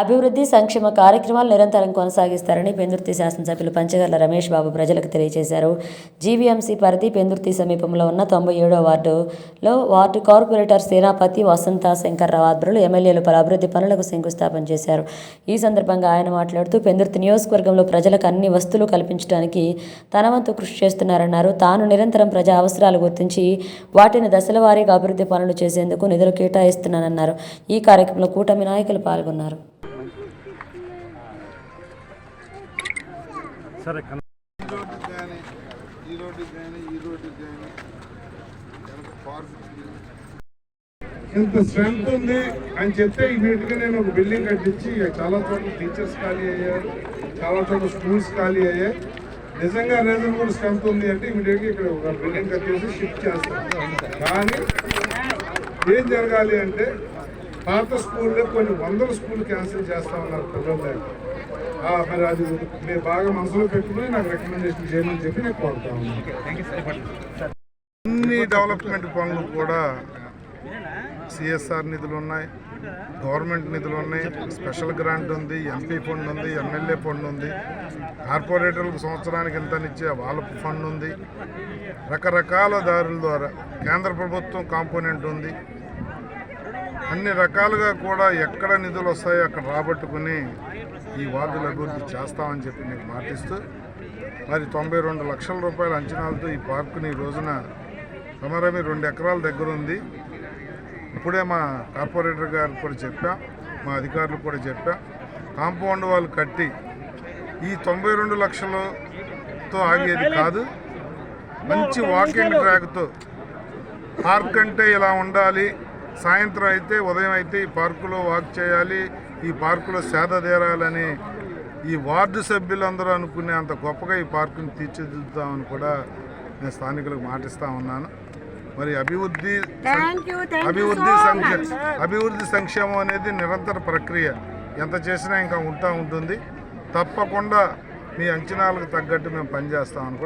అభివృద్ధి సంక్షేమ కార్యక్రమాలు నిరంతరం కొనసాగిస్తారని పెందుర్తి శాసనసభ్యులు పంచగర్ల రమేష్ బాబు ప్రజలకు తెలియజేశారు. జీవీఎంసీ పరిధి పెందుర్తి సమీపంలో ఉన్న తొంభై ఏడో వార్డులో వార్డు కార్పొరేటర్ సేనాపతి వసంత శంకర్రావు ఆధ్వర్యంలో ఎమ్మెల్యేలు పలు అభివృద్ధి పనులకు శంకుస్థాపన చేశారు. ఈ సందర్భంగా ఆయన మాట్లాడుతూ పెందుర్తి నియోజకవర్గంలో ప్రజలకు అన్ని వస్తువులు కల్పించడానికి తన వంతు కృషి చేస్తున్నారన్నారు. తాను నిరంతరం ప్రజా అవసరాలు గుర్తించి వాటిని దశల వారీగా అభివృద్ధి పనులు చేసేందుకు నిధులు కేటాయిస్తున్నానన్నారు. ఈ కార్యక్రమంలో కూటమి నాయకులు పాల్గొన్నారు. సరే కన్ ఈ రోడ్డు కానీ ఈ రోడ్డు కానీ ఈ రోడ్డు కానీ ఇంత స్ట్రెంత్ ఉంది అని చెప్తే ఇమీడియట్గా నేను ఒక బిల్డింగ్ కట్టించి చాలా చోట్ల టీచర్స్ ఖాళీ అయ్యారు చాలా చోట్ల స్కూల్స్ ఖాళీ అయ్యాయి. నిజంగా రీజనబుల్ స్ట్రెంత్ ఉంది అంటే ఇమీడియట్గా ఇక్కడ ఒక బిల్డింగ్ కట్టేసి షిఫ్ట్ చేస్తాం కానీ ఏం జరగాలి అంటే పాత స్కూల్లో కొన్ని వందల స్కూల్ క్యాన్సిల్ చేస్తా ఉన్నారు పిల్లలు. ఆ, మరి అది మీరు బాగా మనసులో పెట్టుకుని నాకు రికమెండేషన్ చేయమని చెప్పి నేను కోరుతా ఉన్నాను. అన్ని డెవలప్మెంట్ పనులు కూడా సిఎస్ఆర్ నిధులు ఉన్నాయి గవర్నమెంట్ నిధులు ఉన్నాయి స్పెషల్ గ్రాంట్ ఉంది ఎంపీ ఫండ్ ఉంది ఎమ్మెల్యే ఫండ్ ఉంది కార్పొరేటర్లకు సంవత్సరానికి ఇంతనిచ్చే వాళ్ళ ఫండ్ ఉంది. రకరకాల దారుల ద్వారా కేంద్ర ప్రభుత్వం కాంపోనెంట్ ఉంది. అన్ని రకాలుగా కూడా ఎక్కడ నిధులు వస్తాయో అక్కడ రాబట్టుకుని ఈ వార్డుల అభివృద్ధి చేస్తామని చెప్పి మీకు మాటిస్తూ మరి తొంభై రెండు లక్షల రూపాయల అంచనాలతో ఈ పార్కుని ఈ రోజున సమరమి రెండు ఎకరాల దగ్గర ఉంది. ఇప్పుడే మా కార్పొరేటర్ గారు కూడా చెప్పాం మా అధికారులు కూడా చెప్పాం కాంపౌండ్ వాళ్ళు కట్టి ఈ తొంభై రెండు లక్షలతో ఆగేది కాదు. మంచి వాకింగ్ ట్రాక్తో పార్క్ అంటే ఇలా ఉండాలి సాయంత్రం అయితే ఉదయం అయితే ఈ పార్కులో వాక్ చేయాలి ఈ పార్కులో సేద తీరాలని ఈ వార్డు సభ్యులందరూ అనుకునే అంత గొప్పగా ఈ పార్కుని తీర్చిదిద్దుతామని కూడా నేను స్థానికులకు మాటిస్తా ఉన్నాను. మరి అభివృద్ధి అభివృద్ధి సంక్షే అభివృద్ధి సంక్షేమం అనేది నిరంతర ప్రక్రియ. ఎంత చేసినా ఇంకా ఉంటా ఉంటుంది. తప్పకుండా మీ అంచనాలకు తగ్గట్టు మేము పనిచేస్తామని